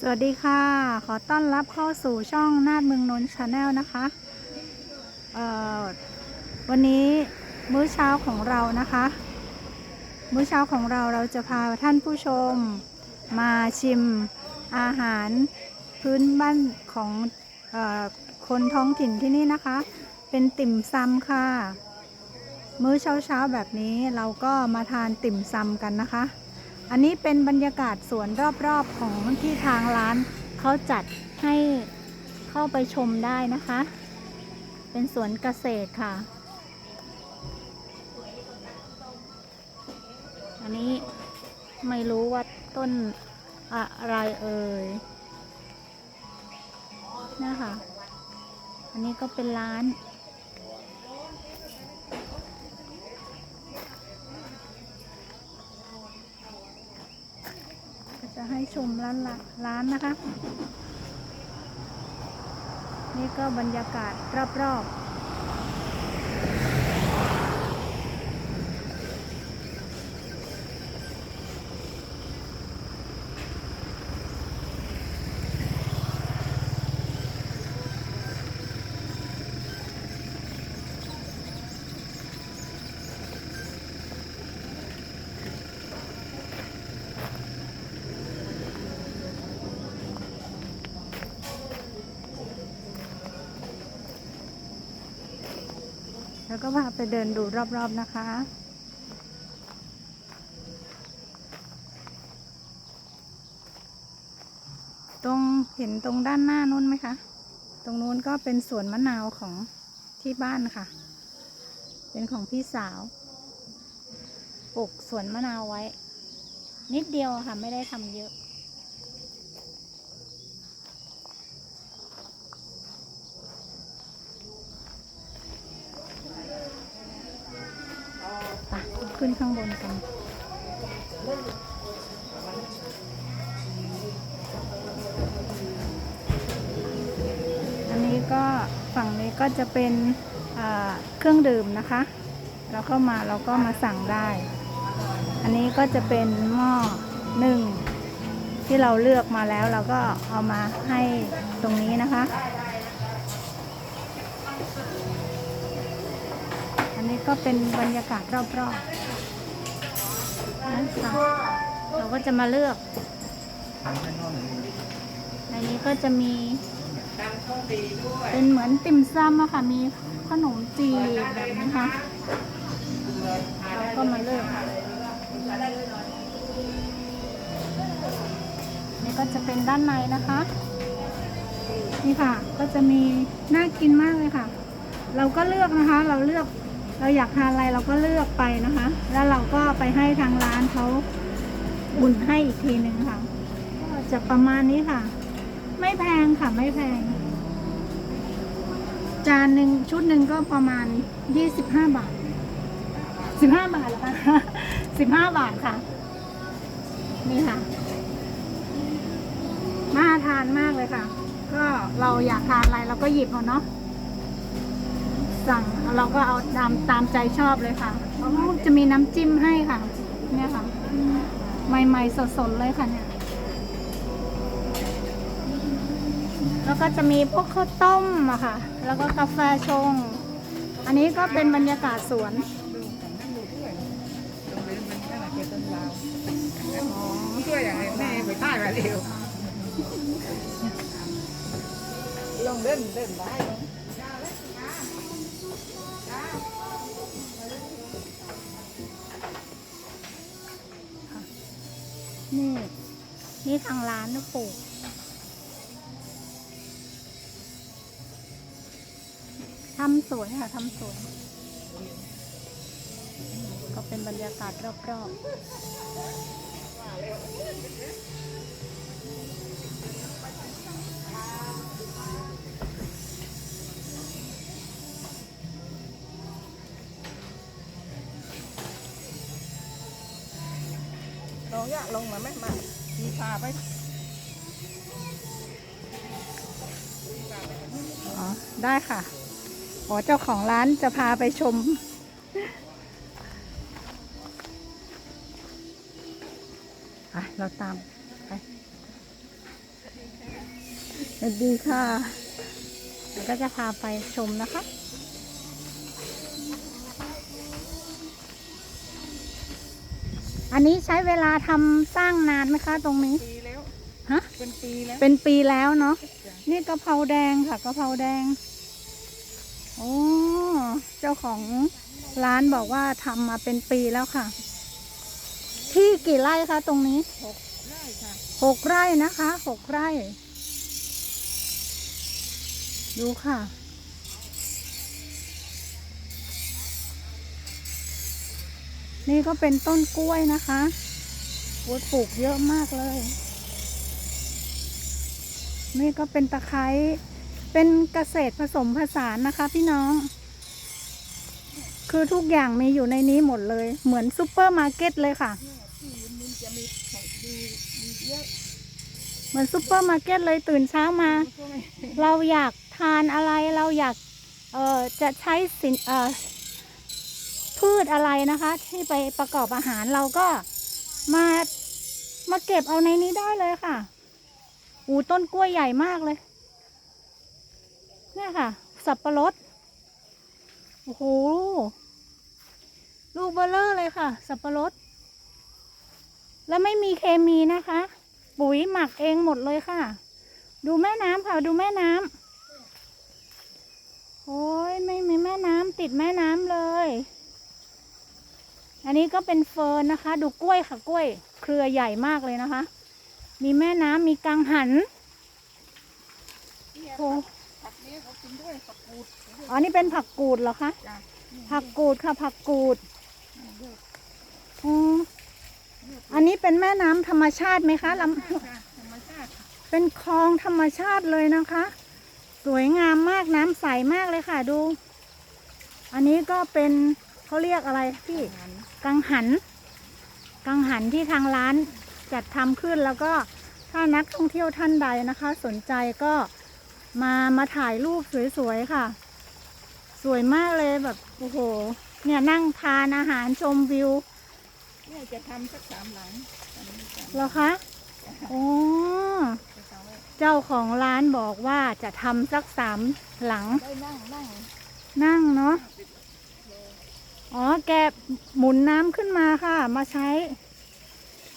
สวัสดีค่ะ ขอต้อนรับเข้าสู่ช่องนาดเมืองนนท์ชาแนลนะคะเอ่อวันนี้มื้อเช้าของเรานะคะ มื้อเช้าของเราเราจะพาท่านผู้ชมมาชิมอาหารพื้นบ้านของเออคนท้องถิ่นที่นี่นะคะ เป็นติ่มซำค่ะ มื้อเช้าๆแบบนี้เราก็มาทานติ่มซำกันนะคะ อันนี้เป็นบรรยากาศสวนรอบๆของที่ทางร้านเขาจัดให้เข้าไปชมได้นะคะ เป็นสวนเกษตรค่ะ อันนี้ไม่รู้ว่าต้นอะไรเอ่ยนะคะ อันนี้ก็เป็นร้าน ก็จะ ให้ชมร้านละร้านนะคะ นี่ก็บรรยากาศรอบๆ แล้วก็พาไปเดินดูรอบๆนะคะ ตรงเห็นตรงด้านหน้านู้นไหมคะ ตรงนู้นก็เป็นสวนมะนาวของที่บ้านค่ะ เป็นของพี่สาว ปลูกสวนมะนาวไว้ นิดเดียวค่ะไม่ได้ทำเยอะ ขึ้นข้างบนกัน อันนี้ก็ฝั่งนี้ก็จะเป็นเครื่องดื่มนะคะ เราเข้ามาเราก็มาสั่งได้ อันนี้ก็จะเป็นหม้อหนึ่งที่เราเลือกมาแล้วเราก็เอามาให้ตรงนี้นะคะ อันนี้ก็เป็นบรรยากาศรอบๆ นะคะเราก็จะมาเลือกในนี้ก็จะมีเป็นเหมือนติ่มซำอะค่ะ มีขนมจีบแบบนี้ค่ะเราก็มาเลือกนี่ก็จะเป็นด้านในนะคะ นี่ค่ะ ก็จะมีน่ากินมากเลยค่ะ เราก็เลือกนะคะ เราเลือก เราอยากทานอะไรเราก็เลือกไปนะคะ แล้วเราก็ไปให้ทางร้านเขาบุญให้อีกทีหนึ่งค่ะ ก็จะประมาณนี้ค่ะ ไม่แพงค่ะไม่แพง จานหนึ่งชุดหนึ่งก็ประมาณยี่สิบห้าบาทสิบห้าบาทเหรอคะสิบห้าบาทค่ะ นี่ค่ะน่าทานมากเลยค่ะ ก็เราอยากทานอะไรเราก็หยิบเอาเนาะ สั่งเราก็เอาตามตามใจชอบเลยค่ะแล้วก็จะมีน้ำจิ้มให้ค่ะ เนี่ยค่ะ ใหม่ๆสดๆเลยค่ะเนี่ย แล้วก็จะมีพวกข้าวต้มอะค่ะ แล้วก็กาแฟชง อันนี้ก็เป็นบรรยากาศสวนช่วยอย่างไรแม่ไปใต้มาเร็วลองเล่นเล่นได้ นี่ นี่ทางร้านนะปู่ทำสวยค่ะทำสวยก็เป็นบรรยากาศรอบๆ ยากลงมาไหมมามีพาไปอ๋อได้ค่ะอ๋อเจ้าของร้านจะพาไปชม อะ เราตามไปสวัสดีค่ะเดี๋ยวก็จะพาไปชมนะคะ อันนี้ใช้เวลาทำสร้างนานไหมคะตรงนี้ ปีแล้วฮะ เป็นปีแล้วเป็นปีแล้วเนาะจ้ะนี่กะเพราแดงค่ะกะเพราแดง โอ้ เจ้าของร้านบอกว่าทำมาเป็นปีแล้วค่ะ ที่กี่ไร่คะตรงนี้หกไร่ค่ะหกไร่นะคะ หกไร่ ดูค่ะ นี่ก็เป็นต้นกล้วยนะคะโอ้ยปลูกเยอะมากเลย นี่ก็เป็นตะไคร้ เป็นเกษตรผสมผสานนะคะพี่น้อง คือทุกอย่างมีอยู่ในนี้หมดเลย เหมือนซูเปอร์มาร์เก็ตเลยค่ะ เหมือนซูเปอร์มาร์เก็ตเลยตื่นเช้ามา เราอยากทานอะไรเราอยาก เอ่อจะใช้สินเอ่อ พืชอะไรนะคะ ที่ไปประกอบอาหารเราก็มามาเก็บเอาในนี้ได้เลยค่ะ อูต้นกล้วยใหญ่มากเลย เนี่ยค่ะ สับปะรด โอ้โห ลูกเบลเลอร์เลยค่ะ สับปะรด แล้วไม่มีเคมีนะคะ ปุ๋ยหมักเองหมดเลยค่ะ ดูแม่น้ำค่ะ ดูแม่น้ำโอ้ยไม่มีแม่น้ำติดแม่น้ำเลย อันนี้ก็เป็นเฟิร์นนะคะ ดูกล้วยค่ะกล้วย เครือใหญ่มากเลยนะคะ มีแม่น้ำมีกังหันเนี่ยโอ้ผักนี้เขากินด้วยผักกูดอ๋อนี่เป็นผักกูดเหรอคะจ้ะผักกูดค่ะผักกูดเนี่ยเยอะอ๋ออันนี้เป็นแม่น้ำธรรมชาติไหมคะลำค่ะธรรมชาติเป็นคลองธรรมชาติเลยนะคะ สวยงามมากน้ำใสมากเลยค่ะดู อันนี้ก็เป็นเขาเรียกอะไรพี่งาน กังหัน กังหันที่ทางร้านจัดทำขึ้นแล้วก็ถ้านักท่องเที่ยวท่านใดนะคะ สนใจก็มามาถ่ายรูปสวยๆค่ะ สวยมากเลยแบบโอ้โห เนี่ยนั่งทานอาหารชมวิวเนี่ยจะทำสักสามหลังอันนี้จ้ะเหรอคะโอ้จะทำไว้เจ้าของร้านบอกว่าจะทำสักสามหลัง ได้นั่งนั่งนั่งเนาะ อ๋อ แกหมุนน้ำขึ้นมาค่ะ มาใช้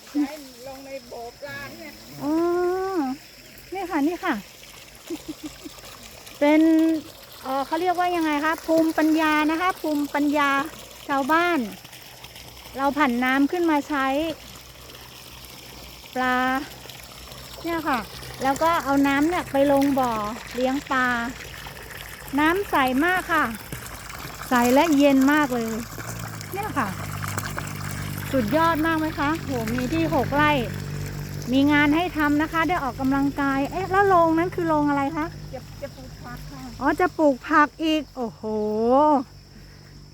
ใช้ลงในโบกปลาเนี่ยอ๋อ นี่ค่ะ นี่ค่ะ เป็นเออเขาเรียกว่ายังไงคะภูมิปัญญานะคะ ภูมิปัญญาชาวบ้าน เราผันน้ำขึ้นมาใช้ ปลา เนี่ยค่ะ แล้วก็เอาน้ำเนี่ยไปลงบ่อเลี้ยงปลา น้ำใสมากค่ะ ใสและเย็นมากเลย เนี่ยค่ะ สุดยอดมากไหมคะโหมีที่หกไร่ มีงานให้ทำนะคะ ได้ออกกำลังกาย เอ๊ะ แล้วโรงนั้นคือโรงอะไรคะ จะจะปลูกผักค่ะ อ๋อ จะปลูกผักอีก โอ้โห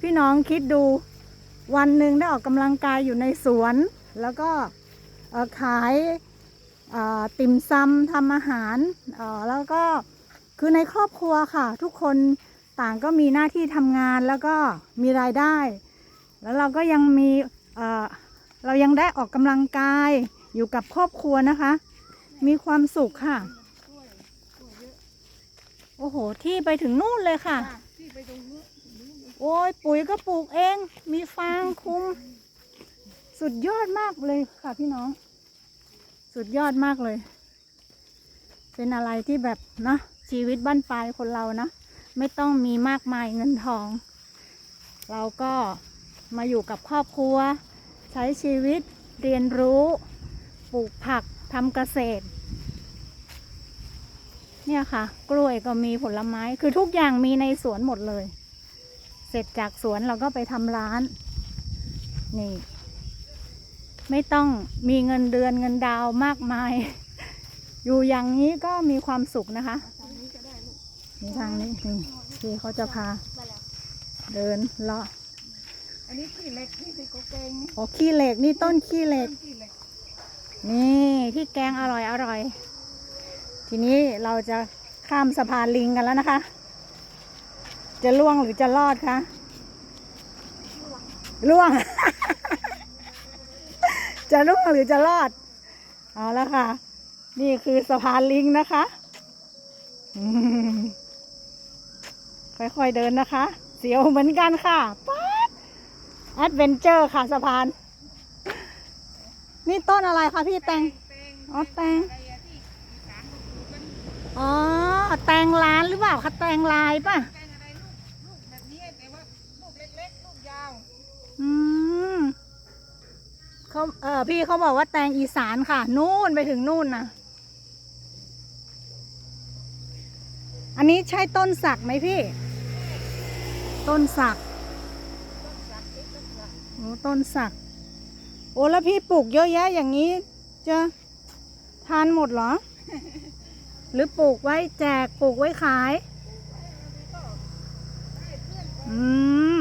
พี่น้องคิดดู วันหนึ่งได้ออกกำลังกายอยู่ในสวน แล้วก็เอ่อขายเอ่อติ่มซำทำอาหารเอ่อแล้วก็คือในครอบครัวค่ะ ทุกคน ต่างก็มีหน้าที่ทำงานแล้วก็มีรายได้ แล้วเราก็ยังมีเอ่อเรายังได้ออกกำลังกายอยู่กับครอบครัวนะคะ มีความสุขค่ะ โอ้โห ที่ไปถึงนู่นเลยค่ะ โอ้ยปุ๋ยก็ปลูกเอง มีฟางคุมสุดยอดมากเลยค่ะพี่น้อง สุดยอดมากเลย เป็นอะไรที่แบบเนาะชีวิตบ้านปลายคนเรานะ ไม่ต้องมีมากมายเงินทอง เราก็มาอยู่กับครอบครัว ใช้ชีวิตเรียนรู้ ปลูกผักทำเกษตร เนี่ยค่ะ กล้วยก็มีผลไม้คือทุกอย่างมีในสวนหมดเลย เสร็จจากสวนเราก็ไปทำร้าน นี่ ไม่ต้องมีเงินเดือนเงินดาวมากมาย อยู่อย่างนี้ก็มีความสุขนะคะ นี่ทางนี้นี่ที่เขาจะพา เดินเลาะอันนี้ขี้เหล็กที่ไปโกเกงนี่โอ้ขี้เหล็กนี่ต้นขี้เหล็ก ขี้เหล็กนี่ที่แกงอร่อยอร่อย ทีนี้เราจะข้ามสะพานลิงกันแล้วนะคะ จะล่วงหรือจะรอดคะล่วง จะล่วงหรือจะรอด เอาแล้วค่ะ นี่คือสะพานลิงนะคะ อืม ค่อยๆเดินนะคะ เสียวเหมือนกันค่ะป๊าดแอดเวนเจอร์ค่ะสะพาน นี่ต้นอะไรคะพี่แตง อ๋อแตง อ๋อ แตงร้านหรือเปล่าคะแตงลายป่ะแตงอะไรลูกลูกแบบนี้แต่ว่าลูกเล็กๆลูกยาวอืมเขาเออพี่เขาบอกว่าแตงอีสานค่ะ นู่นไปถึงนู่นนะอันนี้ใช่ต้นสักไหมพี่ ต้นสักต้นสักเล็กต้นสักโอ้ต้นสัก โอ้แล้วพี่ปลูกเยอะแยะอย่างนี้ จะทานหมดเหรอ หรือปลูกไว้แจกปลูกไว้ขาย อืม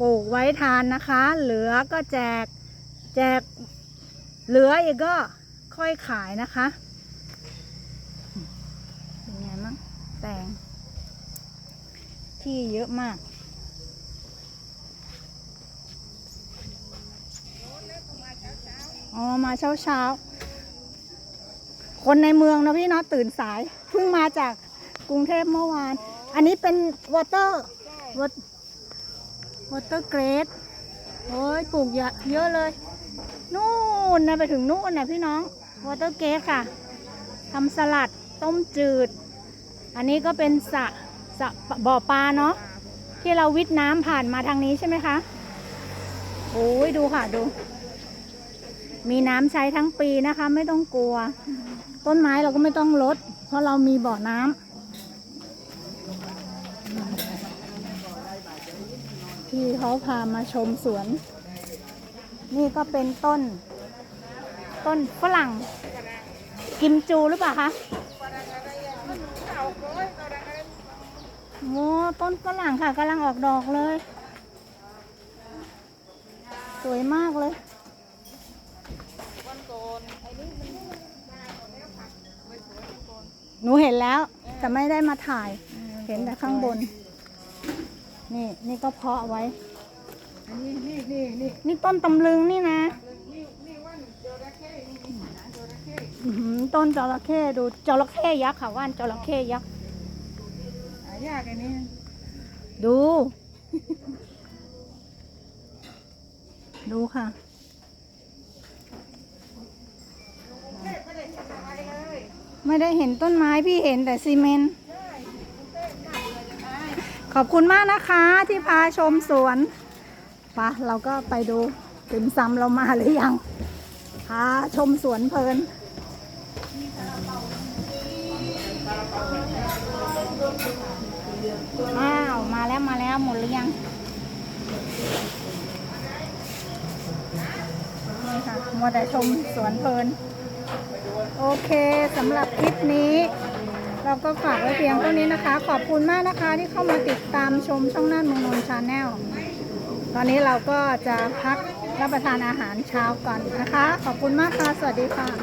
ปลูกไว้ทานนะคะ เหลือก็แจก แจก เหลืออีกก็ค่อยขายนะคะเป็นไงมั่งแตง ที่เยอะมาก อ๋อ มาเช้าเช้า คนในเมืองนะพี่เนาะตื่นสาย เพิ่งมาจากกรุงเทพเมื่อวาน อันนี้เป็นวอเตอร์วอวอเตอร์เกรดโอ้ยปลูกเยอะเยอะเลย นู่นนะไปถึงนู่นนะพี่น้องวอเตอร์เกรดค่ะทำสลัดต้มจืด อันนี้ก็เป็นสระ สระบ่อปลาเนาะที่เราวิทน้ำผ่านมาทางนี้ใช่ไหมคะโอ้ยดูค่ะดู มีน้ำใช้ทั้งปีนะคะ ไม่ต้องกลัว ต้นไม้เราก็ไม่ต้องลด เพราะเรามีบ่อน้ำที่เขาพามาชมสวน นี่ก็เป็นต้น ต้นฝรั่ง กิมจูหรือเปล่าคะ ฝรั่งอะไรอะมันเก่าโอยฝรั่งอะไร โอ้ต้นฝรั่งค่ะกำลังออกดอกเลย สวยมากเลยวันก่อนไอ้นี่มันมาหมดแล้วผักสวยๆวันก่อนหนูเห็นแล้ว แต่ไม่ได้มาถ่าย เห็นแต่ข้างบน นี่นี่ก็เพาะไว้อันนี้นี่นี่นี่นี่ต้นตำลึงนี่นะนี่นี่ว่านจระเข้นี่นี่หาจระเข้อื้อหือต้นจระเข้ดูจระเข้ยักษ์ค่ะว่านจระเข้ยักษ์หายากอันนี้ดู ดูค่ะเทพไม่ได้ทำอะไรเลยไม่ได้เห็นต้นไม้พี่เห็นแต่ซีเมนต์ใช่กรุงเทพมากเลยจะได้ขอบคุณมากนะคะที่พาชมสวนปะเราก็ไปดูติ่มซำเรามาหรือยังพาชมสวนเพลิน แล้วมาแล้วหมดหรือยังนี่ค่ะมัวแต่ชมสวนเพลิน โอเคสำหรับคลิปนี้ เราก็ฝากไว้เพียงเท่านี้นะคะ ขอบคุณมากนะคะที่เข้ามาติดตามชมช่องหน้าเมืองนนชาแนลตอนนี้เราก็จะพักรับประทานอาหารเช้าก่อนนะคะ ขอบคุณมากค่ะ สวัสดีค่ะ